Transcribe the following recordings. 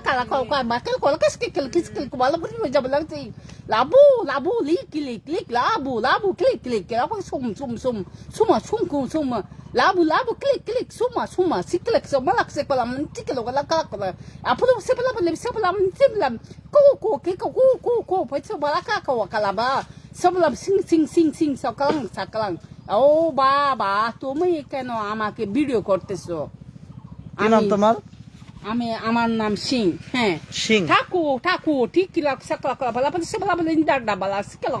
Kala ko ko bakal ko kas kikil kis kil ko bala buri jab lang ti labu labu lik lik lik labu labu klik klik labu sum sum sum suma sum kum suma labu labu klik klik suma suma siklek suma lak se kala mun tiklo kala kala kala apolo se pala pala se pala mun timlam ko ko ke ko ko ko ko pa se bala ka ko kala ba সবলাম Singh Singh Singh Singh সকালাং সকালাং ও বাবা তুমি কেন আমাকে video করতেছো কি নাম তোমার আমি আমার নাম সিং হ্যাঁ সিং ঠাকু ঠাকু ঠিক কিলা kala bala pala sebala bala indar da bala sekala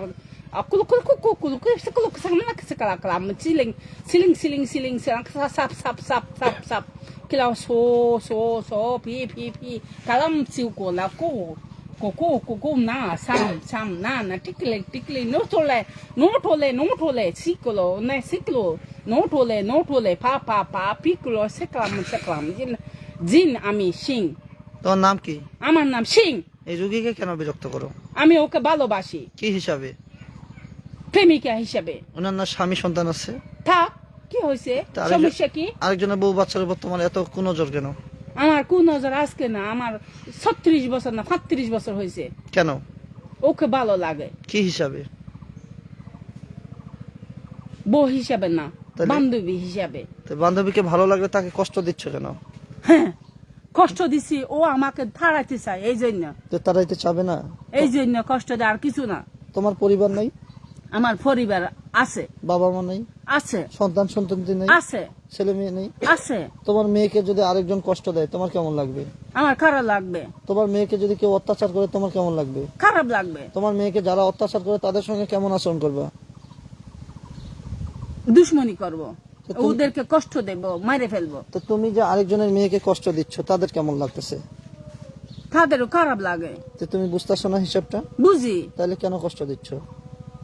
kulu kulu kulu kulu kulu kulu sekala sekala sekala kala siling siling siling siling silang sap sap sap sap sap kila so so so pi pi pi kalam siu ko la ko ko ko ko ko na sam sam na na tikle tikle no tole no tole no tole sikolo ne siklo no tole no tole pa pa pa piklo sekala sekala jin jin আমি সিং তোমার নাম কি? আমার নাম সিং এই রুগীকে কেন বিরক্ত করো? আমি ওকে ভালোবাসি। কি হিসাবে? প্রেমিকা হিসেবে। ওনার না স্বামী সন্তান আছে? থাক কি হয়েছে সমস্যা কি? আরেকজনের বউ বাচ্চার উপর তোমার এত কুনজর কেন? আমার কোন নজর আজকে না আমার ছত্রিশ বছর না সাতত্রিশ বছর হয়েছে কেন? ওকে ভালো লাগে। কি হিসাবে? বউ হিসাবে না? বান্ধবী হিসাবে। বান্ধবীকে ভালো লাগলে তাকে কষ্ট দিচ্ছ কেন? হ্যাঁ কষ্ট দিছি ও আমাকে চায় এই জন্য। তো তারাইতে চাবে না? এই জন্য কষ্ট দেয় আর কিছু না। তোমার পরিবার নাই? আমার পরিবার আছে। বাবা মা নেই? আছে। সন্তান নেই? আছে। ছেলে মেয়ে নেই? আছে। তোমার মেয়েকে যদি আরেকজন কষ্ট দেয় তোমার কেমন লাগবে? আমার খারাপ লাগবে। তোমার মেয়েকে যদি কেউ অত্যাচার করে তোমার কেমন লাগবে? খারাপ লাগবে। তোমার মেয়েকে যারা অত্যাচার করে তাদের সঙ্গে কেমন আচরণ করবে? দুশ্মনী করব। ওদেরকে কষ্ট দেব মেরে ফেলব। তো তুমি যে আরেকজনের মেয়েকে কষ্ট দিচ্ছ তাদের কেমন লাগতেছে? তাদেরও খারাপ লাগে। তো তুমি বুঝতেছো না হিসাবটা? বুঝি। তাহলে কেন কষ্ট দিচ্ছ?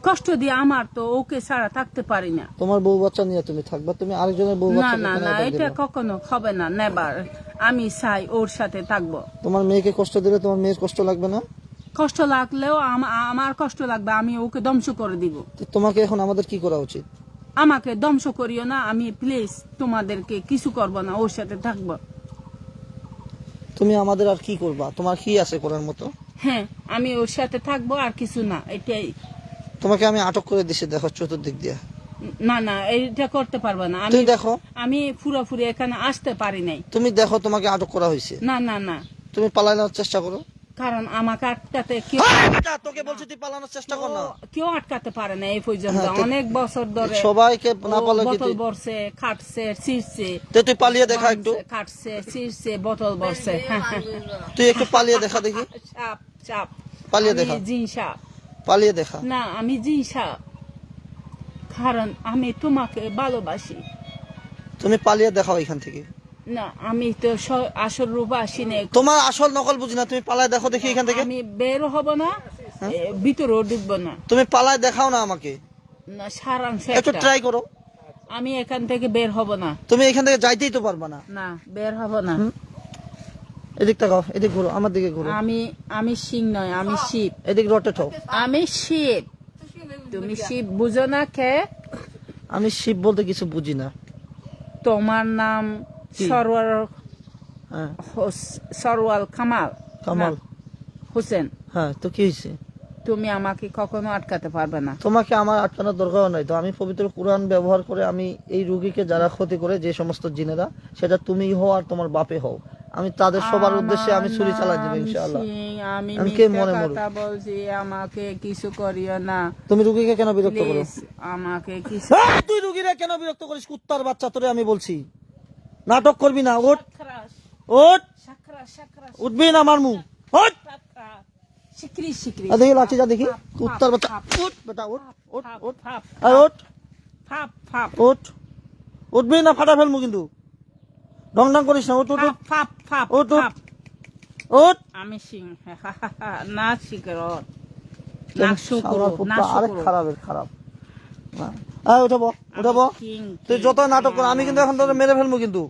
কষ্ট দিয়ে আমার তো ওকে ছাড়া থাকতে পারি না। তোমার বউ বাচ্চা নিয়ে তুমি থাকবা তুমি আরেকজনের বউ বাচ্চা না না এটা কখনো হবে না নেবার। আমি চাই ওর সাথে থাকব। তোমার মেয়েকে কষ্ট দিলে তোমার মেয়ের কষ্ট লাগবে না? কষ্ট লাগলেও আমার কষ্ট লাগবে আমি ওকে ধ্বংস করে দিব। তো তোমাকে এখন আমাদের কি করা উচিত? আমাকে ধ্বংস করিও না আমি প্লিজ তোমাদেরকে কিছু করব না ওর সাথে থাকব। তুমি আমাদের আর কি করবা? তোমার কি আছে করার মতো? হ্যাঁ আমি ওর সাথে থাকব আর কিছু না এটাই। তোমাকে আমি আটক করে দিছি দেখো চতুর্দিক দিয়ে। না না এটা করতে পারব না। আমি দেখো। আমি পুরোপুরি এখানে আসতে পারি নাই। তুমি দেখো তোমাকে আটক করা হয়েছে। না না না। তুমি পালানোর চেষ্টা করো। কারণ আমাকে আটকাতে কেউ তোকে বলছি তুই পালানোর চেষ্টা কর না। কেউ আটকাতে পারে না এই পর্যন্ত। হ্যাঁ, অনেক বছর ধরে সবাইকে না বোতল তুই- খাটছে ছিঁড়ছে। তো তুই পালিয়ে দেখা একটু। খাটছে ছিঁড়ছে বোতল বরছে তুই একটু পালিয়ে দেখা দেখি। চাপ চাপ পালিয়ে দেখা। জিন সাপ। পালিয়ে দেখা। না আমি জিন সাপ। কারণ আমি তোমাকে ভালোবাসি। তুমি পালিয়ে দেখাও এখান থেকে। না আমি তো আসল রূপ আসি নাই তোমার আসল নকল বুঝি না তুমি পালায় দেখো দেখি এখান থেকে। আমি বের হব না হ্যাঁ? ভিতরেও ঢুকবো না। তুমি পালায় দেখাও না আমাকে। না সারাংশ একটু। ট্রাই করো। আমি এখান থেকে বের হব না। তুমি এখান থেকে যাইতেই তো পারবা না। না বের হব না। এদিক তাকাও এদিক ঘুরো আমার দিকে ঘুরো। আমি আমি সিং নয় আমি শিব। এদিক রটেট হও আমি শিব। তুমি শিব বুঝো না কে? আমি শিব বলতে কিছু বুঝি না। তোমার নাম? সরওয়ার হ্যাঁ। সরওয়াল কামাল। কামাল। হোসেন। হ্যাঁ তো কি হয়েছে? তুমি আমাকে কখনো আটকাতে পারবে না। তোমাকে আমার আটকানোর দরকার নাই তো। আমি পবিত্র কোরআন ব্যবহার করে আমি এই রুগীকে যারা ক্ষতি করে যে সমস্ত জিনেরা সেটা তুমি হও আর তোমার বাপে হও। আমি তাদের সবার উদ্দেশ্যে আমি ছুরি চালাই দেবো ইনশাআল্লাহ। আমি কে মনে? কথা বলছি আমাকে কিছু করিও না। তুমি রুগীকে কেন বিরক্ত করো? আমাকে কিছু তুই রুগীরা কেন বিরক্ত করিস? কুত্তার বাচ্চা তোরে আমি বলছি। নাটক করবি না ওট ওট উঠবি না মারমু। ওট সাকরাস। শিকরি শিকরি দেখি লাঠি যা দেখি। বাচ্চা ফাপ, উঠ বেটা উঠ উঠ ফাপ, উঠ আর ফাপ। ফাপ উঠবি না ফাটা ফেলমু কিন্তু। ডং ডং করিস না ওঠ ওঠ ফাপ ফাপ ফাপ ওঠ ওঠ। আমি সিং না শুকরো না খারাপের খারাপ। না। উঠাবো উঠাবো। তুই যত নাটক কর আমি কিন্তু এখন তোর মেরে ফেলব কিন্তু।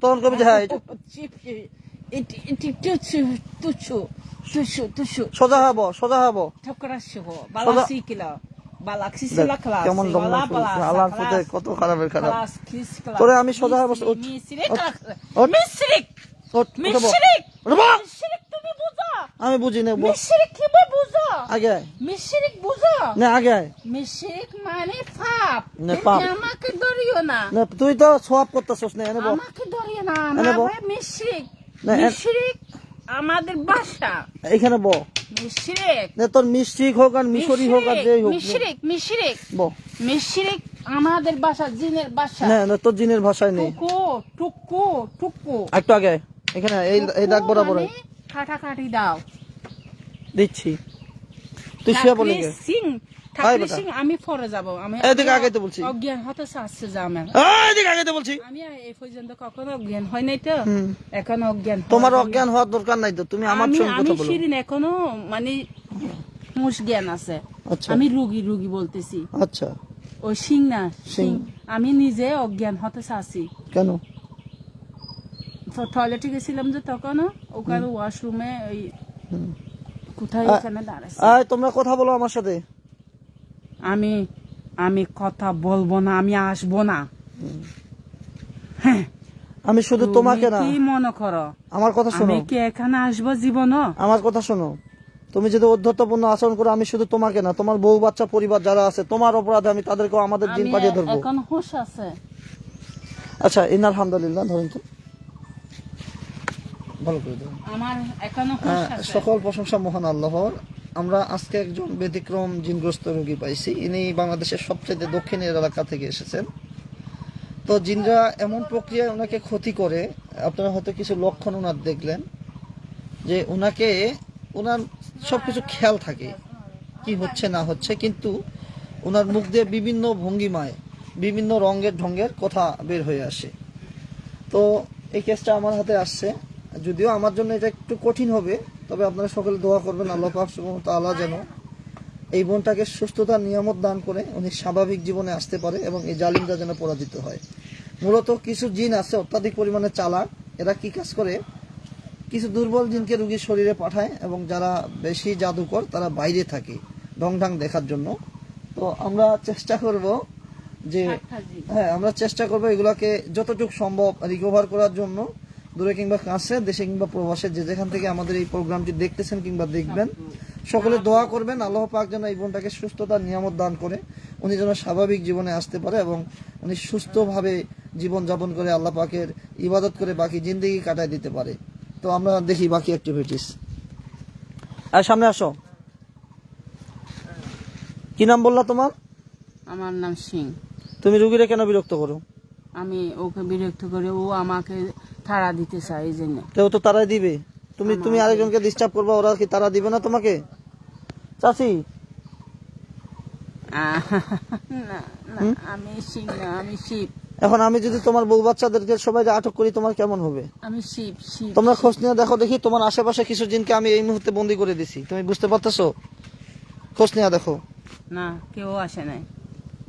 তখন কবি হ্যাঁ সোজা হব সোজা হব। কেমন আল্লাহর কত খারাপের খারাপ। তোরে আমি সোজা হয়ে বসে- আমি বুঝি না। মিশরিক কি বুঝো? আগে। মিশরিক বুঝো? না আগে মিশরিক মানে পাপ না, পাপ। আমাকে ধরিও না। না তুই তো সব করতেছস না এনে আমাকে ধরিও না আমার মিশরিক। মিশরিক আমাদের বাসা। এখানে ব। মিশরিক। না তোর মিষ্টিক হোক আর মিশরি হোক আর যেই হোক মিশরিক মিশরিক। ব। মিশরিক আমাদের বাসা জিনের বাসা। না না তোর জিনের ভাষায় নেই। টুকু টুকু টুকু। একটু আগে এখানে এই এই দাগ বরাবর দাও। দিচ্ছি। তুই শুয়ে বলে গে সিং আমি পরে যাব। আমি এদিকে আগে তো বলছি। অজ্ঞান হতে চাচ্ছে যে আমার। এই আগে তো বলছি। আমি এই পর্যন্ত কখনো অজ্ঞান হয় নাই তো। এখন অজ্ঞান তোমার অজ্ঞান হওয়ার দরকার নাই তো। তুমি আমার আমি সঙ্গে কথা বলো। শিরিন এখনও মানে মুশ জ্ঞান আছে। আচ্ছা। আমি রুগী রুগী বলতেছি। আচ্ছা। ওই সিং না সিং। সিং। আমি নিজে অজ্ঞান হতে চাচ্ছি। কেন? তো টয়লেটে গেছিলাম যে তখন ওখানে ওয়াশরুমে ওই কোথায় এখানে দাঁড়াইছে? আয় তোমরা কথা বলো আমার সাথে। আমি আমি কথা বলব না আমি আসব না। হ্যাঁ। আমি শুধু তোমাকে না কি মনে করো? আমার কথা শোনো। আমি কি এখানে আসব জীবন আমার কথা শোনো। তুমি যদি অধ্যত্বপূর্ণ আচরণ করো আমি শুধু তোমাকে না তোমার বউ বাচ্চা পরিবার যারা আছে তোমার অপরাধে আমি তাদেরকেও আমাদের দিন পাঠিয়ে ধরবো। এখন হুশ আছে। আচ্ছা ইন আলহামদুলিল্লাহ ধরুন তো। ভালো করে দেবেন আমার এখনও হ্যাঁ, সকল প্রশংসা মহান আল্লাহর। আমরা আজকে একজন ব্যতিক্রম জিনগ্রস্ত রোগী পাইছি। ইনি বাংলাদেশের সবচেয়ে দক্ষিণের এলাকা থেকে এসেছেন। তো জিনরা এমন প্রক্রিয়ায় ওনাকে ক্ষতি করে আপনারা হয়তো কিছু লক্ষণ ওনার দেখলেন যে ওনাকে ওনার সবকিছু খেয়াল থাকে কি হচ্ছে না হচ্ছে কিন্তু ওনার মুখ দিয়ে বিভিন্ন ভঙ্গিমায় বিভিন্ন রঙের ঢঙ্গের কথা বের হয়ে আসে। তো এই কেসটা আমার হাতে আসছে। যদিও আমার জন্য এটা একটু কঠিন হবে তবে আপনারা সকলে দোয়া করবেন আল্লাহ পাক সুবহানাহু ওয়া তাআলা যেন এই বোনটাকে সুস্থতার নিয়ামত দান করে উনি স্বাভাবিক জীবনে আসতে পারে এবং এই জালিমটা যেন পরাজিত হয়। মূলত কিছু জিন আছে অত্যাধিক পরিমাণে চালাক এরা কি কাজ করে? কিছু দুর্বল জিনকে রুগীর শরীরে পাঠায় এবং যারা বেশি জাদুকর তারা বাইরে থাকে ঢং ঢং দেখার জন্য। তো আমরা চেষ্টা করব যে হ্যাঁ আমরা চেষ্টা করব এগুলাকে যতটুকু সম্ভব রিকভার করার জন্য। দূরে কিংবা কাছে দেশে কিংবা প্রবাসে যে যেখান থেকে আমাদের এই প্রোগ্রামটি দেখতেছেন কিংবা দেখবেন সকলে দোয়া করবেন আল্লাহ পাক যেন এই বোনটাকে সুস্থতার নিয়ামত দান করে উনি যেন স্বাভাবিক জীবনে আসতে পারে এবং উনি সুস্থভাবে জীবন যাপন করে আল্লাহ পাকের ইবাদত করে বাকি জিন্দগি কাটায় দিতে পারে। তো আমরা দেখি বাকি অ্যাক্টিভিটিস আর সামনে আসো। কি নাম বললা তোমার? আমার নাম সিং। তুমি রুগীরা কেন বিরক্ত করো? আমি ওকে বিরক্ত করে ও আমাকে তাড়া দিতে চায় এই জন্য। কেউ তো তারাই দিবে। তুমি তুমি আরেকজনকে ডিস্টার্ব করবা ওরা কি তারা দিবে না তোমাকে? চাচি। আমি সিং না আমি শিব। এখন আমি যদি তোমার বউ বাচ্চাদেরকে সবাই আটক করি তোমার কেমন হবে? আমি শিব শিব তোমরা খোঁজ নিয়ে দেখো দেখি তোমার আশেপাশে কিছু জিনকে আমি এই মুহূর্তে বন্দি করে দিছি। তুমি বুঝতে পারতেছো? খোঁজ নিয়ে দেখো। না কেউ আসে নাই।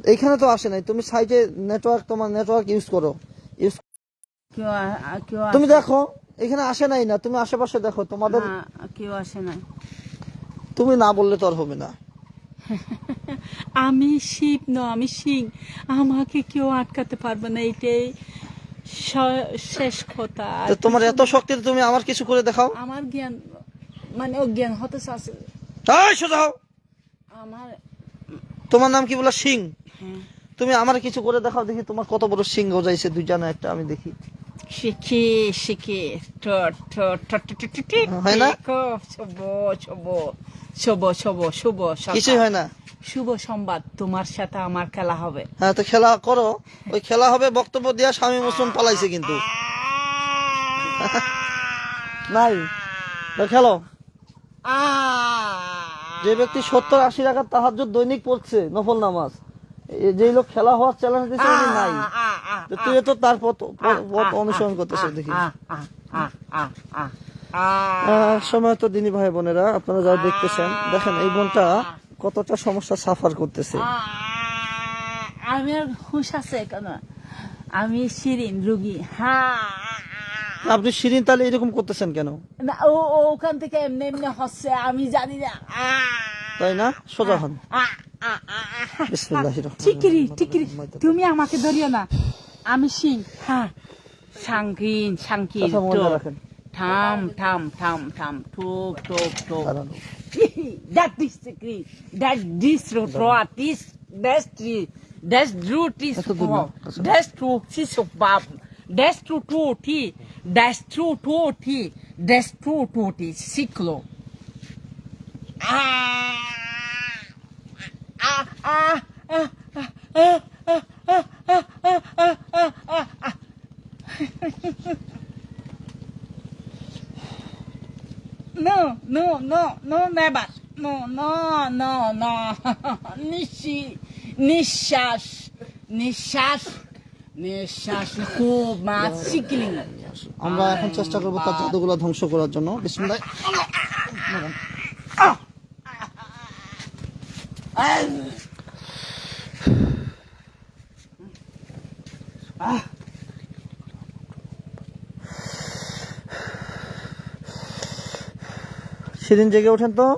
এইখানে তো আসে নাই। তুমি সাইটে নেটওয়ার্ক তোমার নেটওয়ার্ক ইউজ করো ইউজ কেউ আ- আ- কেউ তুমি দেখো এখানে আসে নাই না তুমি আশেপাশে দেখো তোমাদের কেউ আসে নাই। তুমি না বললে তো আর হবে না। আমি শিব ন আমি সিং। আমাকে কেউ আটকাতে পারবে না এটাই শেষ কথা। তোমার এত শক্তি তুমি আমার কিছু করে দেখাও। আমার জ্ঞান মানে অজ্ঞান হতে চাচ্ছে। তাই সোজা হও। আমার তোমার নাম কি বলা? সিং। হ্যাঁ। তুমি আমার কিছু করে দেখাও দেখি তোমার কত বড় সিং গজাইছে দুইটা না একটা আমি দেখি। শিখে শিখে। ট ট ট ট ট ট ট হয় না? দেখো, শুভ শুভ শুভ শুভ শুভ সকাল। কিছুই হয় না? শুভ সংবাদ তোমার সাথে আমার খেলা হবে। হ্যাঁ তো খেলা করো। ওই খেলা হবে বক্তব্য দিয়া স্বামী মুসলমান পালাইছে কিন্তু। নাই? খেলো। যে ব্যক্তি সত্তর আশি টাকার তাহার দৈনিক পড়ছে নফল নামাজ। যেই লোক খেলা হওয়ার চ্যালেঞ্জ দিচ্ছে উনি নাই। তো তুই তো তার পথ পথ- অনুসরণ করতেছে দেখি। সময় তো দিনী ভাই বোনেরা আপনারা যারা দেখতেছেন দেখেন এই বোনটা কতটা সমস্যা সাফার করতেছে। আমি আর হুশ আছে কেন? আমি শিরিন রুগী। হ্যাঁ আপনি শিরিন তাহলে এরকম করতেছেন কেন? না ও ওখান থেকে এমনি এমনি হচ্ছে আমি জানি না। তাই না? সোজা হন। তুমি আমাকে ধরিও না। আমি সিং হ্যাঁ। ঠাম ঠাম ঠাম ঠাম। ঠোক ঠোক ঠোক শিখলো No, no, no, no, never. No, no, no, no. নিশি নিঃশ্বাস নিঃশ্বাস নিঃশ্বাস খুব মাছ শিকলিং আমরা এখন চেষ্টা করব তার জাদুগুলো ধ্বংস করার জন্য বিসমিল্লাহ সেদিন জেগে ওঠেন তো?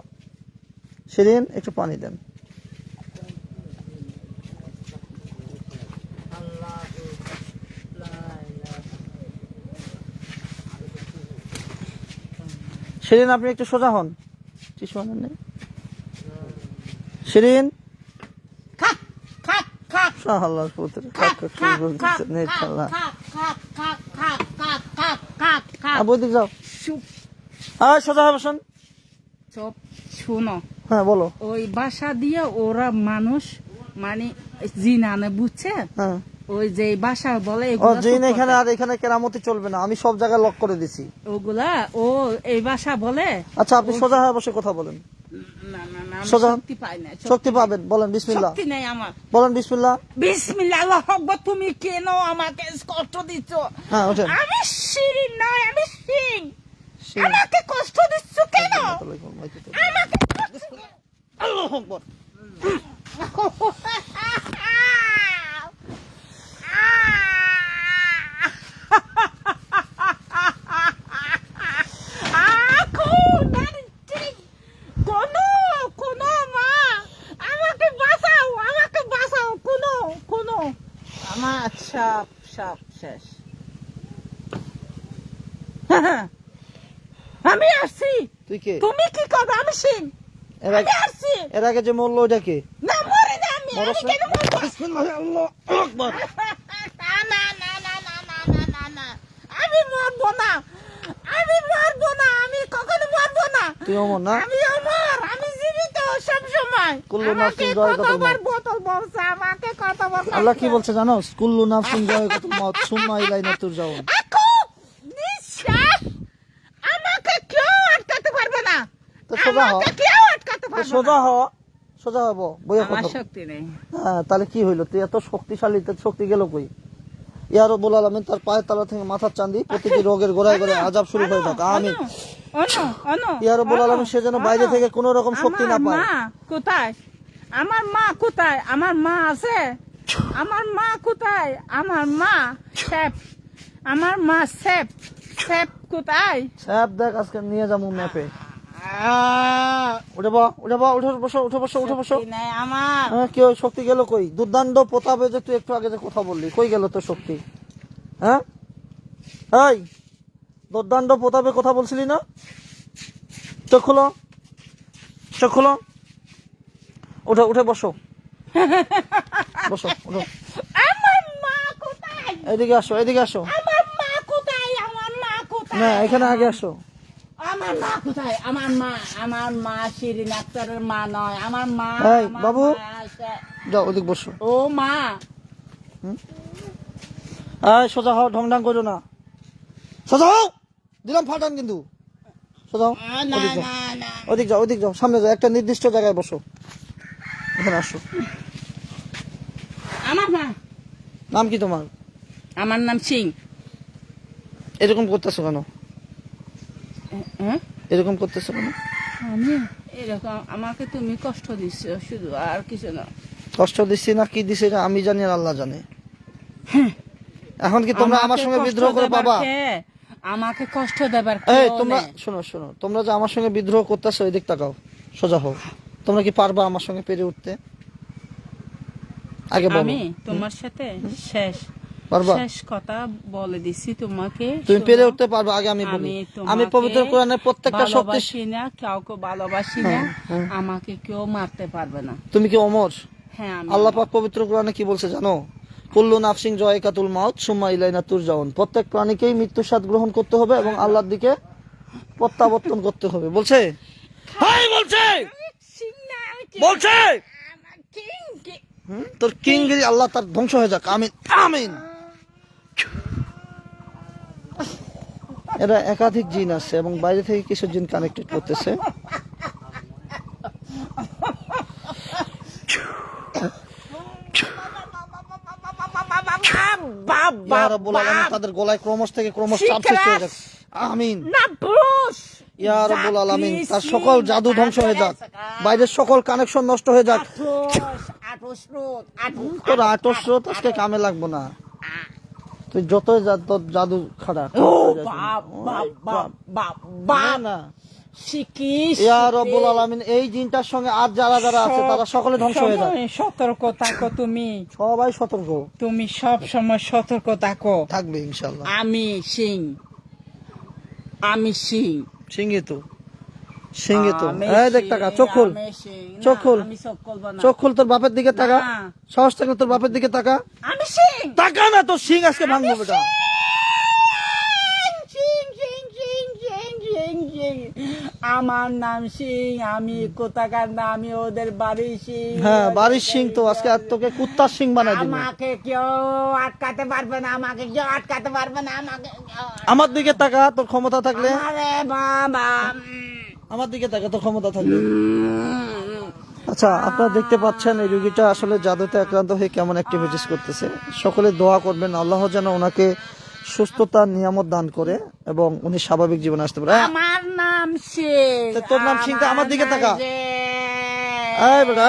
সেদিন একটু পানি দেন। সেদিন আপনি একটু সোজা হন। কিছু নেই। সেদিন আল্লাহ সোজা হবে চুপ শুনো। হ্যাঁ বলো। ওই বাসা দিয়ে ওরা মানুষ মানে জিনানে বুঝছে? হ্যাঁ। ওই যে বাসা বলে জিন এখানে আর এখানে কেরামতি চলবে না। আমি সব জায়গায় লক করে দিছি। ওগুলা ও এই বাসা বলে আচ্ছা আপনি সোজা হয়ে বসে কথা বলেন। সোজা। শক্তি পাবেন বলেন বিসমিল্লাহ। শক্তি নেই আমার। বলেন বিসমিল্লাহ। বিসমিল্লাহ আল্লাহ আকবার তুমি কেন আমাকে কষ্ট দিচ্ছ? হ্যাঁ ওঠেন। আমি শিরিন নয় আমি। আমাকে কষ্ট দিচ্ছ কেন আমাকে কষ্ট আল্লাহু আকবার। কোনো কোনো মা আমাকে বাঁচাও আমাকে বাঁচাও কোনো কোনো আমার সব সব শেষ। আমি আসছি। তুই কে? তুমি কি করবে? আমি সিং আমি আসছি। এর আগে যে মরলো ওটাকে আমি মরবো? না আমি মরবো না। আমি কখনো মরবো না। আমি আমি জীবিত বোতল আমাকে কি বলছে জানো? কুল্লু নাফসিন জয় যাও আমাকে কেউ আটকাতে পারবে না। তো সোজা না। হ সোজা হব বইয়া কথা। শক্তি নেই। হ্যাঁ তাহলে কি হইল? তুই এত শক্তিশালী শক্তি গেল কই? আলমিন তার পায়ের তলা থেকে মাথার চান্দি প্রতিটি রোগের গোড়ায় গোড়ায় আজাব শুরু হয়ে থাকে আমি ইয়া রব্বুল আলামিন সে যেন বাইরে থেকে কোনো রকম শক্তি না পায়। মা কোথায়? আমার মা কোথায়? আমার মা আছে? আমার মা কোথায়? আমার মা শেফ আমার মা শেফ শেফ কোথায়? স্যাপ দেখ আজকে নিয়ে যাব ম্যাপে উঠে বা উঠে বা উঠে বসো উঠে বসো উঠে বসো। আমার। হ্যাঁ শক্তি গেল কই? দুর্দান্ত প্রতাপে যে তুই একটু আগে যে কথা বললি কই গেল তোর শক্তি? হ্যাঁ? এই দুর্দান্ত প্রতাপে কথা বলছিলি না? চোখ খুলো চোখ খুলো। উঠে উঠে বসো। বসো উঠো। আমার মা কোথায়? এদিকে আসো এদিকে আসো। আমার মা কোথায়? আমার মা কোথায়? না এখানে আগে আসো। আমার মা কোথায়? আমার মা আমার মা শিরিন আক্তারের মা নয়। আমার মা এই, বাবু। যাও ওদিক বসো। ও মা। এই সোজা হও ঢং ঢং করো না। সোজা হও! দিলাম ফাটান কিন্তু। সোজা হও না ওদিক যাও। না না। ওদিক যাও ওদিক যাও। সামনে যাও একটা নির্দিষ্ট জায়গায় বসো। এখানে আসো। আমার মা। নাম কি তোমার? আমার নাম সিং। এরকম করতেছো কেন? হ্যাঁ এরকম করতেছো কেন? আমি? এরকম আমাকে তুমি কষ্ট দিচ্ছ শুধু আর কিছু না। কষ্ট দিচ্ছি না কি দিচ্ছি এটা আমি জানি আর আল্লাহ জানে। এখন কি তোমরা আমার সঙ্গে বিদ্রোহ করে কে? আমাকে কষ্ট দেবার এই তোমরা শোনো শোনো তোমরা যে আমার সঙ্গে বিদ্রোহ করতেছো এদিক তাকাও সোজা হও। তোমরা কি পারবা আমার সঙ্গে পেরে উঠতে? আগে বলো। আমি? তোমার সাথে? শেষ। পারবা? শেষ কথা বলে দিছি তোমাকে তুমি পেরে উঠতে পারবে আগে আমি বলি। আমি পবিত্র কোরআনের প্রত্যেকটা শক্তি না কাউকে ভালোবাসি না আমাকে কেউ মারতে পারবে না। তুমি কি অমর? হ্যাঁ আল্লাহ পাক পবিত্র কোরআনে কি বলছে জানো? কুল্লু নাফসিং জয়কাতুল মাউত সুম্মা ইলাইনা তুরজাউন। প্রত্যেক প্রাণীকেই মৃত্যুর স্বাদ গ্রহণ করতে হবে এবং আল্লাহর দিকে প্রত্যাবর্তন করতে হবে। বলছে? হাই বলছে! বলছে! কিং, তোর কিংগিরি আল্লাহ তার ধ্বংস হয়ে যাক। আমিন। আমিন। এরা একাধিক জিন আছে এবং বাইরে থেকে কিছু জিন কানেক্টেড করতেছে। তাদের গলায় ক্রমশ থেকে ক্রমশ চাপ হয়ে যাক আমিন না পুরুষ ইয়া রাব্বুল আলামিন তার সকল জাদু ধ্বংস হয়ে যাক বাইরের সকল কানেকশন নষ্ট হয়ে যাক তোর আটশো আজকে কামে লাগবো না তুই যতই জাদু বাপ। না এই জিনটার সঙ্গে আর যারা যারা আছে তারা সকলে ধ্বংস হয়ে সবসময় সতর্ক থাকো তুমি। সবাই সতর্ক। তুমি সব সময় সতর্ক থাকো। থাকবে ইনশাল্লাহ আমি সিং। আমি সিং। সিঙ্গে তো। সিঙ্গে তো এই দেখ টাকা চোখ খুল আমি সিং। না, চোখ খুল। আমি চোখ খুলবো না। চোখ খুল তোর বাপের দিকে তাকা না। সাহস থাকলে তোর বাপের দিকে তাকা আমি সিং তাকা না তোর সিং আজকে ভাঙবো বেটা আমার নাম সিং আমি কোথাকার না আমি ওদের বাড়ি সিং হ্যাঁ বাড়ির সিং তো আজকে আর তোকে কুত্তার সিং বানাই দিবি আমাকে কেউ আটকাতে পারবে না আমাকে কেউ আটকাতে পারবে না আমাকে আমার দিকে তাকা তোর ক্ষমতা থাকলে আরে বাবা আমার দিকে তাকা তো ক্ষমতা থাকবে। আচ্ছা আপনারা দেখতে পাচ্ছেন এই রোগীটা আসলে জাদুতে আক্রান্ত হয়ে কেমন অ্যাক্টিভিটিস করতেছে। সকলে দোয়া করবেন আল্লাহ যেন ওনাকে সুস্থতার নিয়ামত দান করে এবং উনি স্বাভাবিক জীবনে আসতে পারে। আমার নাম সিং তোর নাম সিং, আমার দিকে তাকা। এই বেটা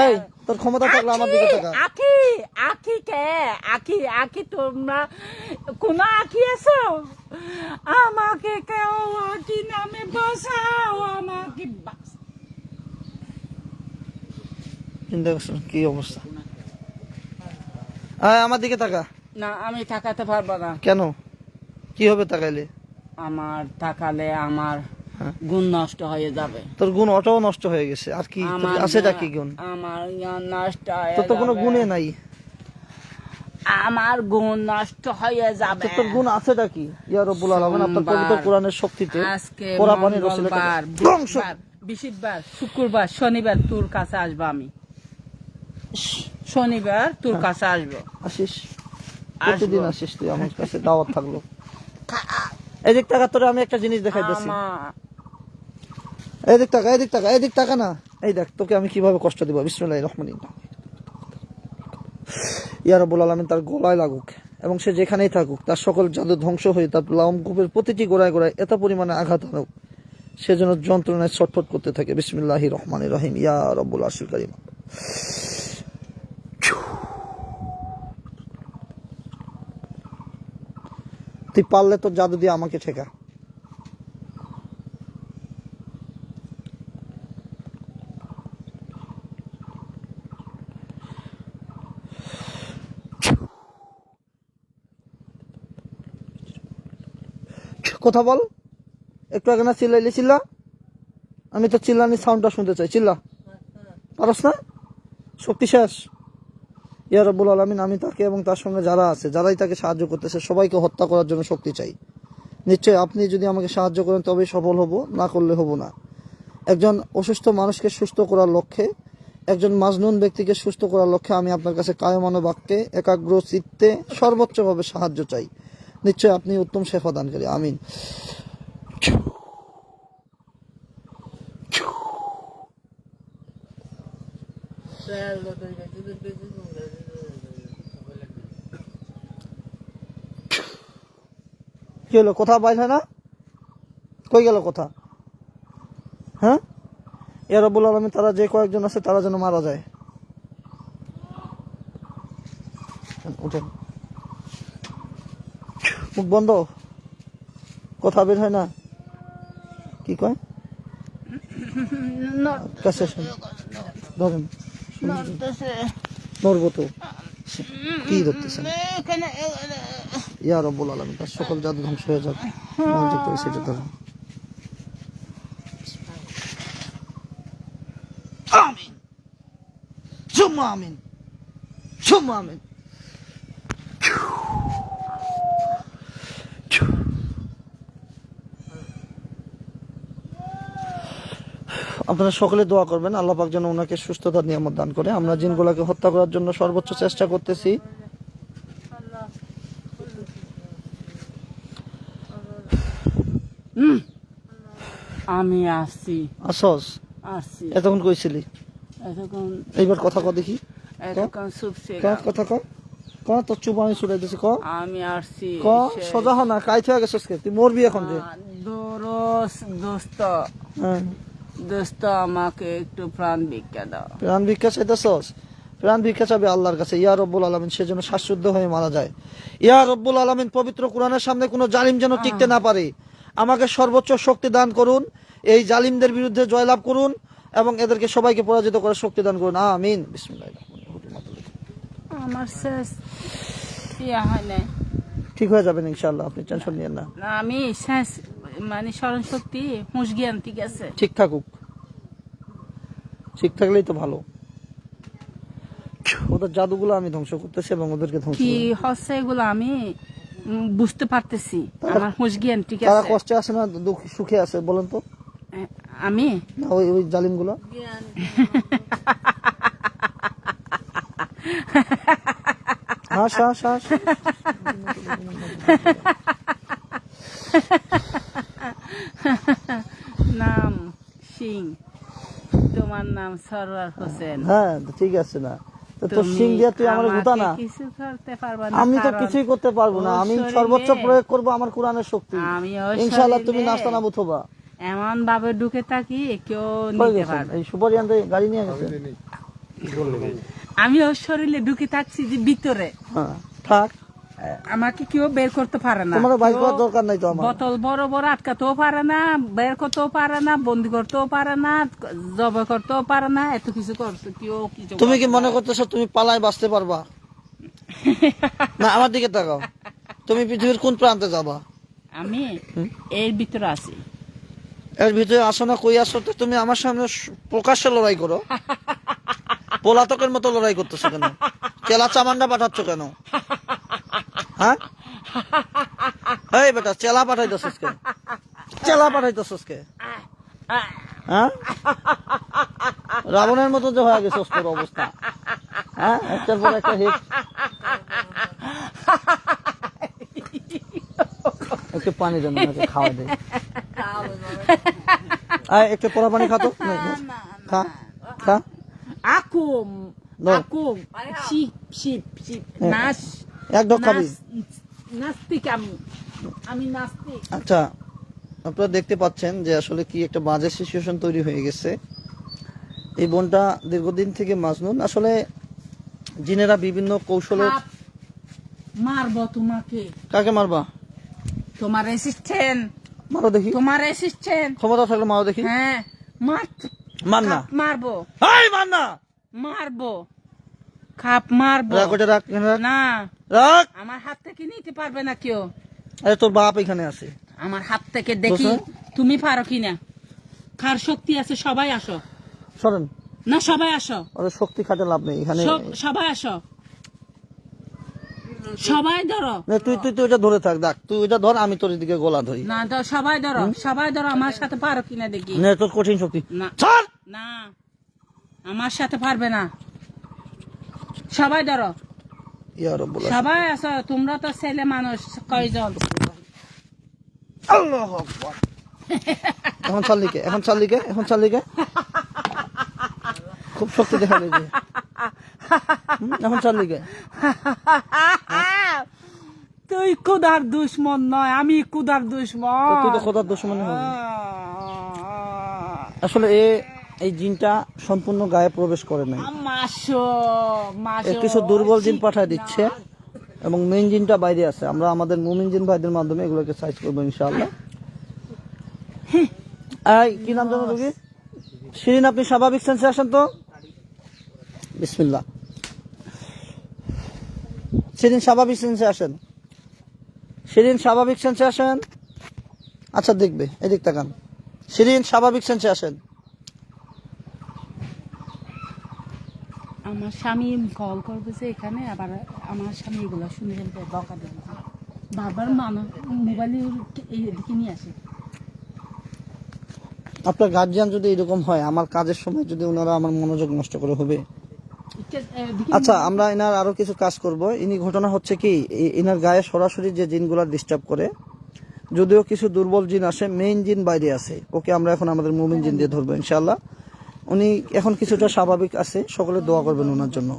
তোর ক্ষমতা থাকলে আমার দিকে তাকা। আখি আখি কে? আখি আখি তোমরা কোন আখি আছো আমাকে কেউ আখি নামে বাসাও আমাকে। চিন্তা কি অবস্থা? এই, আমার দিকে তাকা। না আমি তাকাতে পারব না। কেন? কি হবে তাকাইলে? আমার তাকালে আমার। গুণ নষ্ট হয়ে যাবে। তোর গুণ অটাও নষ্ট হয়ে গেছে। আর কি আছেটা কি গুণ? আমার নষ্ট হয়ে তোর তো কোনো গুণে নাই। আমার গুণ নষ্ট হয়ে যাবে। তোর গুণ আছেটা কি ইয়া রব্বুল আলামিন আপনার পবিত্র কোরআনের শক্তিতে রসুলের ধ্বংস বুধবার শুক্রবার শনিবার তোর কাছে আসব আমি। শনিবার তোর কাছে আসব। আসিস। প্রতিদিন আসিস তুই আমার কাছে দাওয়াত থাকল। এদিক টাকা তোরে আমি একটা জিনিস দেখাইতেছি। এদিক টাকা এদিক টাকা এদিক টাকা না। এই দেখ, তোকে আমি কীভাবে কষ্ট দিব? বিসমুল্লাহ রহমান ইয়া রব্বুল আলমিন, তার গলায় লাগুক এবং সে যেখানেই থাকুক, তার সকল জাদু ধ্বংস হয়ে তার লামকুপের প্রতিটি গোড়ায় গোড়ায় এত পরিমাণে আঘাত আনুক, সে যেন যন্ত্রণায় ছটফট করতে থাকে। বিসমিল্লাহ রহমান রহিম। ইয়া রব্বুল আশিল করিম। তুই পারলে তোর জাদু দিয়ে আমাকে ঠেকা। কথা বল। একটু আগে না চিল্লাইলে, চিল্লা। আমি তো চিল্লানি সাউন্ডটা শুনতে চাই, চিল্লা। পারস না? শক্তি শেষ। ইয়া রব্বুল আলমিন, আমি তাকে এবং তার সঙ্গে যারা আছে, যারাই তাকে সাহায্য করতেছে, সবাইকে হত্যা করার জন্য শক্তি চাই। নিশ্চয়ই আপনি যদি আমাকে সাহায্য করেন, তবেই সফল হব, না করলে হব না। একজন অসুস্থ মানুষকে সুস্থ করার লক্ষ্যে, একজন মাজনুন ব্যক্তিকে সুস্থ করার লক্ষ্যে আমি আপনার কাছে কায়মানো বাক্যে, একাগ্র চিত্তে সর্বোচ্চভাবে সাহায্য চাই। নিশ্চয়ই আপনি উত্তম শেফা দানকারী, আমিন। কি হলো, কথা হয় না? কই গেল কথা? হ্যাঁ? এ রব্বুল আলমী তারা যে কয়েকজন আছে, তারা যেন মারা যায়। উঠেন। মুখ বন্ধ? কথা বের হয় না? কি কয়? কাছে ধরেন। নড়বো তো। কি ধরতেছেন ইয়া রব্বুল তার সকল জাদু ধ্বংস হয়ে মনোযোগ সেটা ধরো আমিন। সুম্মা আমিন। সুম্মা আমিন। আপনারা সকলে দোয়া করবেন আল্লাহ পাক যেন ওনাকে সুস্থতা নিয়ামত দান করে। আমরা জিনগুলাকে হত্যা করার জন্য সর্বোচ্চ চেষ্টা করতেছি। আমি আসছি। আসস? আসছি। এতক্ষণ কইছিলি এতক্ষণ এইবার কথা ক দেখি। এতক্ষণ চুপ কথা ক। ক? তোর চুপ আমি ছুড়াই দিছি ক? আমি আসছি। ক? সোজা হ না কাইতে গেছিস তুই মরবি এখন যে। দোরস দোস্ত। হ্যাঁ। দোস্ত আমাকে একটু প্রাণ ভিক্ষা দাও। প্রাণ ভিক্ষা চাইতেছস? প্রাণ ভিক্ষা চাবে আল্লাহর কাছে। ইয়া রব্বুল আলমিন সেজন্য শ্বাসরুদ্ধ হয়ে মারা যায়। ইয়া রব্বুল আলমিন পবিত্র কোরআনের সামনে কোনো জালিম যেন টিকতে না পারে। আমাকে সর্বোচ্চ শক্তি দান করুন এই জালিমদের বিরুদ্ধে জয়লাভ করুন এবং এদেরকে সবাইকে পরাজিত করে শক্তি দান করুন। আমিন। রহিম। আমার শেষ ইয়া হয় নাই। ঠিক হয়ে যাবেন ইনশাআল্লাহ আপনি টেনশন নিয়েন না। না, আমি শেষ মানে স্মরণ শক্তি হুঁশ জ্ঞান ঠিক আছে ঠিক থাকুক। ঠিক থাকলেই তো ভালো। ওদের জাদুগুলো আমি ধ্বংস করতেছি এবং ওদেরকে ধ্বংস কি হচ্ছে এগুলো আমি বুঝতে পারতেছি। আমার হুঁশ জ্ঞান ঠিক আছে তারা কষ্টে আছে না দুঃখ সুখে আছে বলেন তো? আমি? না ওই ওই জালিমগুলো? হাস হাস হাস নাম সিং তোমার নাম সরওয়ার হোসেন। হ্যাঁ ঠিক আছে না। তোর সিং দিয়া তুই আমার আমাকে ভুতা না। কিছু করতে পারবা না আমি তো কিছুই করতে পারব না। আমি সর্বোচ্চ প্রয়োগ করব আমার কোরআনের শক্তি। আমি ইনশাআল্লাহ তুমি নাস্তা না বুথবা এমন ভাবে ঢুকে থাকি কেউ নিতে পারবে এই সুপারি আনতে গাড়ি নিয়ে গেছে আমি ওর শরীরে ঢুকে থাকছি যে ভিতরে। হ্যাঁ থাক। আমাকে কেউ বের করতে পারে না। তোমার বাইক করার দরকার নাই তো আমার। বোতল বড় বড় আটকাতেও পারে না বের করতেও পারে না বন্দি করতেও পারে না জব করতেও পারে না এত কিছু করতে কেউ কিছু তুমি কি মনে করতেছো তুমি পালায় বাঁচতে পারবা? না আমার দিকে তাকাও। তুমি পৃথিবীর কোন প্রান্তে যাবা? আমি এর ভিতরে আছি। এর ভিতরে আসো না কই আসো? তো তুমি আমার সামনে প্রকাশ্যে লড়াই করো। পলাতকের মতো লড়াই করতেছো কেন? কেলা চামান্ডা পাঠাচ্ছ কেন? হ্যাঁ? এই বেটা চেলা কে? চেলা কে? হ্যাঁ? রাবণের মতো যে হয়ে গেছে তোর অবস্থা। হ্যাঁ? একটার পর একটা হিট একটু পানি দেন খাওয়া দেয় আয় একটু পানি খাতো খা খা। Aku, No. aku, sip, sip, sip, Eh, এক ঢোক খাবি। নাস্তিক আমি। আমি নাস্তিক। আচ্ছা আপনারা দেখতে পাচ্ছেন যে আসলে কি একটা বাজে সিচুয়েশন তৈরি হয়ে গেছে। এই বোনটা দীর্ঘদিন থেকে মাজনুন। আসলে জিনেরা বিভিন্ন কৌশলে মারবো তোমাকে। কাকে মারবা? তোমার অ্যাসিস্ট্যান্ট মারো দেখি। তোমার অ্যাসিস্ট্যান্ট ক্ষমতা থাকলে মারো দেখি। হ্যাঁ মার মার না। খাপ মারবো। এই মার না! মারবো। খাপ মারবো। রাখ রাখ। না। রাখ। আমার হাত থেকে নিতে পারবে না কেউ। আরে তোর বাপ এখানে আছে। আমার হাত থেকে দেখি তুমি পারো কিনা? কার শক্তি আছে সবাই আসো। সরেন। না সবাই আসো। ওদের শক্তি খাটে লাভ নেই এখানে সবাই আসো। সবাই ধরো। না, তুই তুই তুই ওটা ধরে থাক দেখ। তুই ওটা ধর আমি তোর দিকে গোলা ধরি। না ধর সবাই ধরো সবাই ধরো আমার সাথে পারো কিনা দেখি। না তোর কঠিন শক্তি। না। ছাড়! না আমার সাথে পারবে না। সবাই ধরো। সবাই আসো তোমরা তো ছেলে মানুষ কয়জন? আল্লাহু আকবার। এখন চাল্লিকে এখন চাল্লিকে এখন চাল্লিকে খুব শক্তি দেখা গেছে এখন চাল্লিকে তুই কুদার দুশ্মন নয় আমি কুদার দুশ্মন। তুই তো খোদার দুশ্মনী আসলে এ এই জিনটা সম্পূর্ণ গায়ে প্রবেশ করে নাই। কিছু দুর্বল জিন পাঠায় দিচ্ছে এবং মেইন জিনটা বাইরে আছে। আমরা আমাদের মুমিন জিন ভাইদের মাধ্যমে এগুলোকে সাইজ করব ইনশাআল্লাহ। কি নাম জানো রোগী? শিরিন আপনি স্বাভাবিক সেন্সে আসেন তো? বিসমিল্লাহ। শিরিন স্বাভাবিক সেন্সে আসেন। শিরিন স্বাভাবিক সেন্সে আসেন? আচ্ছা দেখবে এদিক তাকান। শিরিন স্বাভাবিক সেন্সে আসেন। আমার স্বামী কল করবে যে এখানে আবার আমার স্বামী এগুলো শুনে শুনতে বকা দেবে বারবার মানুষ মোবাইলে এদিকে নিয়ে আসে। আপনার গার্জিয়ান যদি এরকম হয় আমার কাজের সময় যদি ওনারা আমার মনোযোগ নষ্ট করে হবে? আচ্ছা আমরা এনার আরও কিছু কাজ করব। ইনি ঘটনা হচ্ছে কি এনার গায়ে সরাসরি যে জিনগুলা ডিস্টার্ব করে যদিও কিছু দুর্বল জিন আসে মেইন জিন বাইরে আছে। ওকে আমরা এখন আমাদের মুমিন জিন দিয়ে ধরবো ইনশাআল্লাহ। উনি এখন কিছুটা স্বাভাবিক আছে সকলে দোয়া করবেন ওনার জন্য।